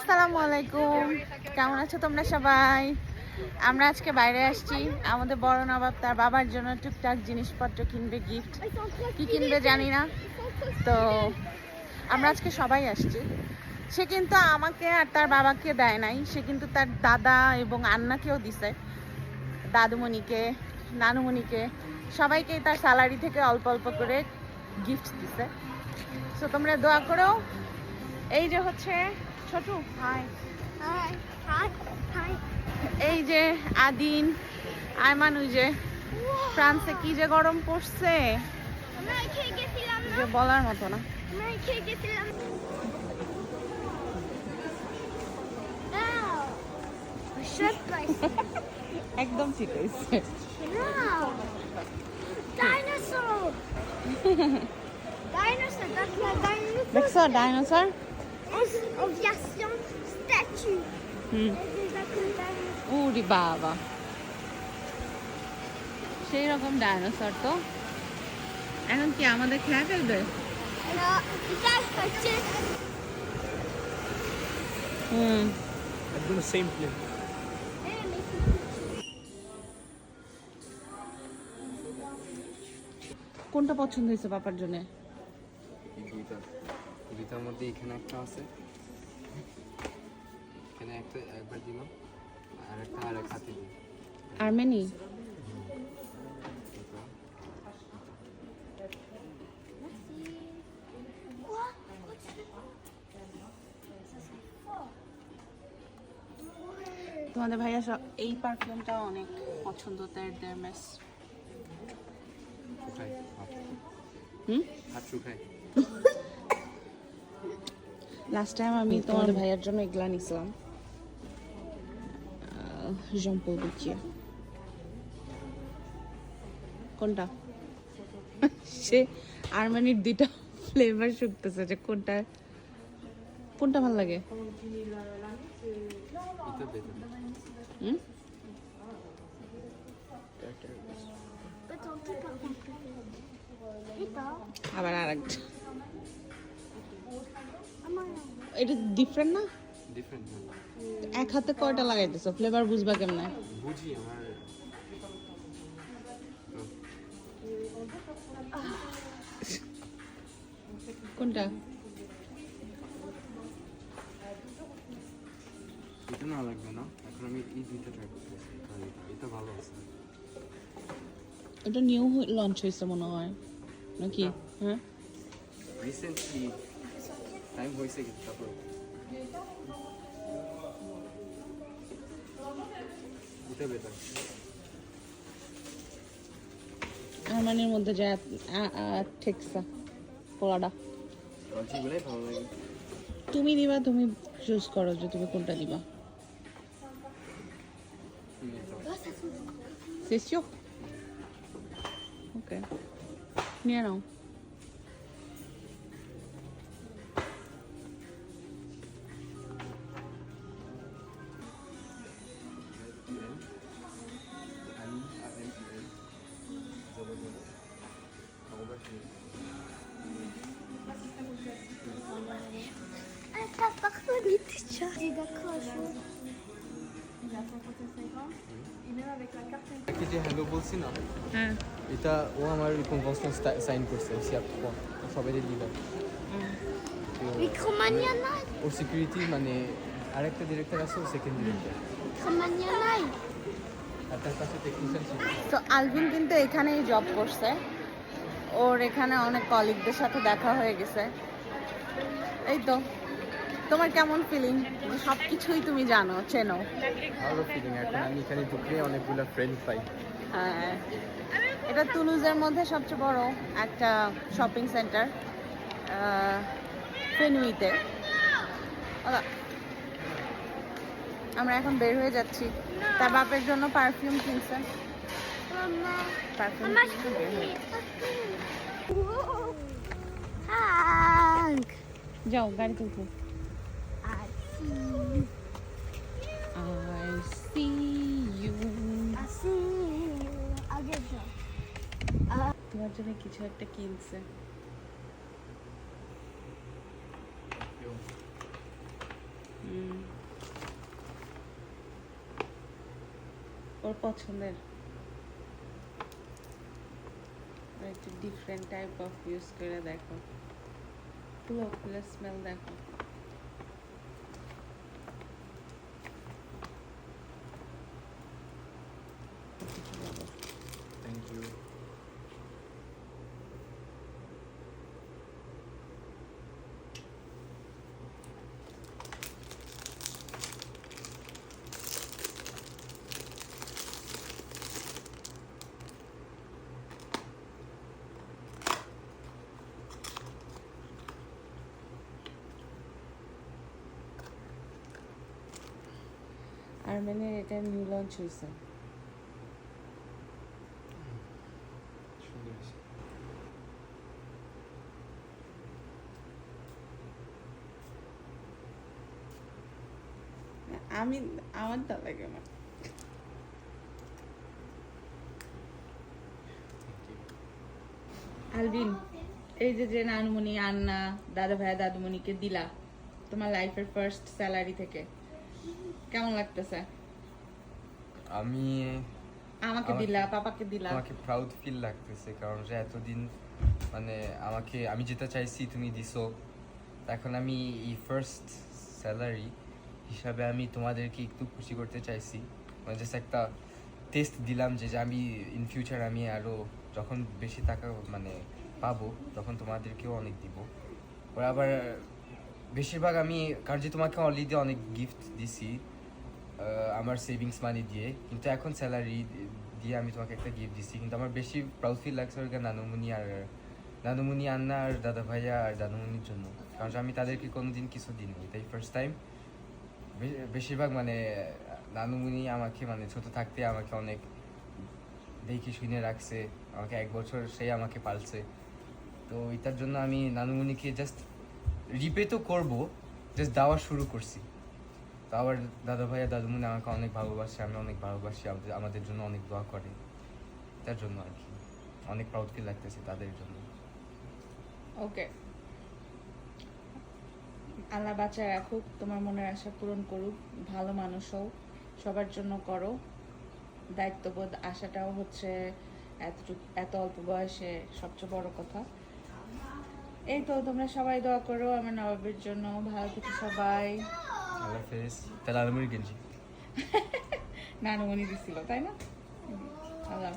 আসসালামু আলাইকুম। কেমন আছো তোমরা সবাই? আমরা আজকে বাইরে আসছি। আমাদের বড় নবাব তার বাবার জন্য টুকটাক জিনিসপত্র কিনবে গিফট কি কিনবে জানি না। তো আমরা আজকে সবাই আসছি। সে কিন্তু আমাকে আর তার বাবাকে দেয় নাই। সে কিন্তু তার দাদা এবং আন্নাকেও দিছে। দাদুমণিকে, নানুমণিকে। সবাইকেই তার স্যালারি থেকে অল্প অল্প করে গিফট দিছে। সো তোমরা দোয়া করো। এই যে হচ্ছে ছোটু হাই. এই যে আদিন আয়মান ওই যে ফ্রান্সে কি যে গরম পড়ছে? আমরা খেয়ে যে বলার মতো না। আমরা খেয়ে গেছিলাম। একদম ঠিক হয়েছে Dinosaur! Dinosaur, that's my dinosaur. দেখছ ডাইনোসর statue. হুম উরি বাবা সেই রকম ডাইনোসর তো এখন কি আমাদের খেয়ে ফেলবে হুম একদম সেম প্লেন কোনটা পছন্দ হয়েছে পাপার জন্য দুইটা দুইটার মধ্যে এখানে একটা আছে এখানে একটা একবার দিল আর একটা আর এক হাতে আর্মেনি তোমাদের ভাইয়া এই পারফিউমটা অনেক পছন্দ তার শুকাই লাস্ট টাইম আমি তোমাদের ভাইয়ার জন্য এগুলা নিছিলাম। জম্পল গুছিয়ে কোনটা? সে আরমানির দুইটা ফ্লেভার শুকতেছে যে কোনটা কোনটা ভালো লাগে? আবার আর একটা এটা ডিফারেন্ট না? এক হাতে কয়টা লাগাইতেছো? ফ্লেভার বুঝবা কেমনে? বুঝি আমার। কোনটা? এটা না লাগবে না। এখন আমি এই দুইটা ট্রাই করতেছি এটা- ভালো আছে। এটা নিউ লঞ্চ হয়েছে মনে হয়। নাকি? হ্যাঁ? রিসেন্টলি টাইম হয়েছে কিন্তু তারপর আরমানির মধ্যে যা ঠেকসা পোলাটা তুমি দিবা, তুমি চুজ করো যে তুমি কোনটা দিবা। C'est Ok. নিয়ে নাও যে হ্যালো বলছি না হ্যাঁ এটা ও আমার কনভেনশন সাইন করছে সিআপ সবাই দিলাম নাই ওর সিকিউরিটি মানে আরেকটা ডিরেক্টর আছে ও সেকেন্ড ডিরেক্টর Micromania নাই আর তার কাছে টেকনিশিয়ান ছিল তো আলভিন কিন্তু এখানেই জব করছে। ওর এখানে অনেক কলিগদের সাথে দেখা হয়ে গেছে। এই তো। তোমার কেমন ফিলিং সব কিছুই তুমি জানো চেনো। ভালো ফিলিং এখন আমি এখানে ঢুকলে অনেকগুলো ফ্রেন্ড পাই। হ্যাঁ। এটা তুলুজের মধ্যে সবচেয়ে বড় একটা শপিং সেন্টার ফেনুইতে আমরা এখন বের হয়ে যাচ্ছি। তার বাপের জন্য পারফিউম কিনছে। পারফিউম. যাও গাড়িতে উঠো। I see you. I see you. I'll get you. তোমার জন্য কিছু একটা কিনছে ওর পছন্দের একটু ডিফারেন্ট টাইপ অফ ইউজ করে দেখো ফুল ফুলের স্মেল দেখো আর্মেনের এটা নিউ লঞ্চ হয়েছে হয়েছে আমি আমার তা লাগে না। আলবিন এই যে যে নানুমণি আন্না দাদা ভাই দাদুমণিকে দিলা তোমার লাইফের ফার্স্ট স্যালারি থেকে। কেমন লাগতেছে? আমি আমাকে দিলা পাপাকে দিলা। আমাকে প্রাউড ফিল লাগতেছে কারণ যে এতদিন মানে আমাকে আমি যেটা চাইছি তুমি দিছো। এখন আমি এই ফার্স্ট স্যালারি হিসাবে আমি তোমাদেরকে একটু খুশি করতে চাইছি। মানে জাস্ট একটা টেস্ট দিলাম যে আমি ইন ফিউচার আমি আরও যখন বেশি টাকা মানে পাবো তখন তোমাদেরকেও অনেক দিব। ওরা আবার বেশিরভাগ আমি কারণ যে তোমাকে অলরেডি অনেক গিফট দিছি আমার সেভিংস মানি দিয়ে। কিন্তু এখন স্যালারি দিয়ে আমি তোমাকে একটা গিফট দিচ্ছি। কিন্তু আমার বেশি প্রাউড ফিল লাগছে ওর নানুমুনি আর, নানুমুনি আন্না আর দাদা ভাইয়া আর দানুমুনির জন্য। কারণ আমি তাদেরকে কোনোদিন কিছু দিইনি। তাই ফার্স্ট টাইম বেশিরভাগ মানে নানুমুনি আমাকে মানে ছোট থাকতে আমাকে অনেক দেখে শুনে রাখছে। আমাকে এক বছর সে আমাকে পালছে। তো এটার জন্য আমি নানুমুনিকে জাস্ট রিপে তো করব। জাস্ট দেওয়া শুরু করছি। তো আবার দাদা ভাইয়া দাদুমুনি আমাকে অনেক ভালোবাসে, আমি অনেক ভালোবাসি, আমাদের জন্য অনেক দোয়া করে। তার জন্য আর কি। অনেক প্রাউড ফিল লাগতেছে তাদের জন্য। ওকে আল্লাহ বাঁচায় রাখুক, তোমার মনের আশা পূরণ করুক, ভালো মানুষ হও, সবার জন্য করো। দায়িত্ববোধ, আশাটাও হচ্ছে এত অল্প বয়সে সবচেয়ে বড় কথা। এই তো, তোমরা সবাই দোয়া করো, আমার নবাবের জন্য। ভালো থেকে সবাই। আল্লাহ হাফেজ। তাহলে আলমুরি গেঞ্জি। নানুমণি দিছিল তাই না? আল্লাহ।